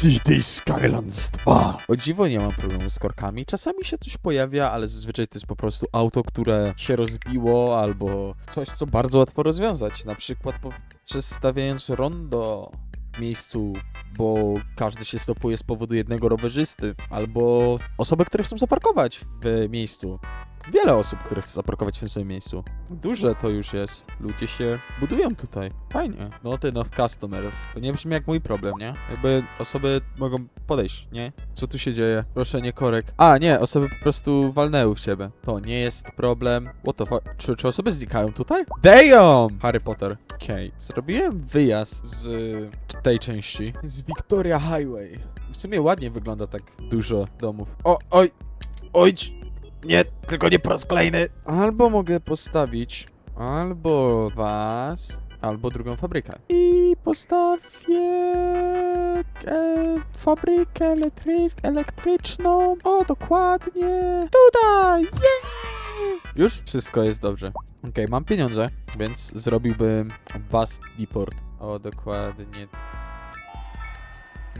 City Skylands 2. O dziwo nie mam problemu z korkami. Czasami się coś pojawia, ale zazwyczaj to jest po prostu auto, które się rozbiło albo coś, co bardzo łatwo rozwiązać. Na przykład poprzez stawiając rondo miejscu, bo każdy się stopuje z powodu jednego rowerzysty, albo osoby, które chcą zaparkować w miejscu. Wiele osób, które chcą zaparkować w tym samym miejscu. Duże to już jest. Ludzie się budują tutaj. Fajnie. No ty no customers. To nie brzmi jak mój problem, nie? Jakby osoby mogą podejść, nie? Co tu się dzieje? Proszę nie korek. A, nie, osoby po prostu walnęły w ciebie. To nie jest problem. What the fuck? Czy, czy osoby znikają tutaj? Damn! Harry Potter. Okej. Zrobiłem wyjazd z tej części. Z Victoria Highway. W sumie ładnie wygląda tak dużo domów. O, oj! Oj! Nie, tylko nie po raz kolejny. Albo mogę postawić albo was, albo drugą fabrykę. I postawię e, fabrykę elektry elektryczną. O, dokładnie. Tutaj! Już wszystko jest dobrze. Okej, mam pieniądze, więc zrobiłbym bus deport. O, dokładnie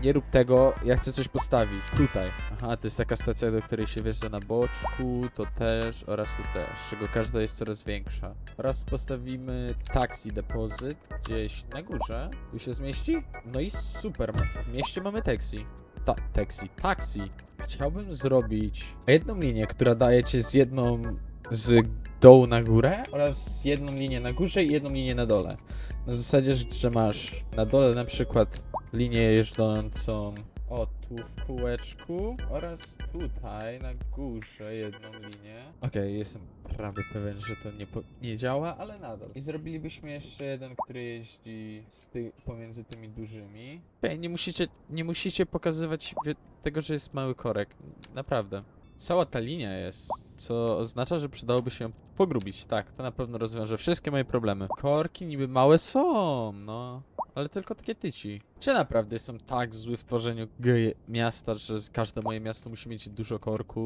nie rób tego, ja chcę coś postawić. Tutaj. Aha, to jest taka stacja, do której się wjeżdża na boczku, to też oraz tu też, czego każda jest coraz większa. Oraz postawimy taxi depozyt gdzieś na górze. Tu się zmieści? No i super, w mieście mamy taxi. Ta, taxi, taxi. Chciałbym zrobić jedną linię, która daje cię z jedną z dołu na górę oraz jedną linię na górze i jedną linię na dole. Na zasadzie, że masz na dole na przykład linię jeżdżącą o tu w kółeczku oraz tutaj na górze jedną linię. Okej, jestem prawie pewien, że to nie, nie działa, ale nadal. I zrobilibyśmy jeszcze jeden, który jeździ ty, pomiędzy tymi dużymi. Okej, nie musicie, nie musicie pokazywać tego, że jest mały korek. Naprawdę. Cała ta linia jest, co oznacza, że przydałoby się ją pogrubić. Tak, to na pewno rozwiąże wszystkie moje problemy. Korki niby małe są, no. Ale tylko takie tyci. Czy naprawdę jestem tak zły w tworzeniu miasta, że każde moje miasto musi mieć dużo korków?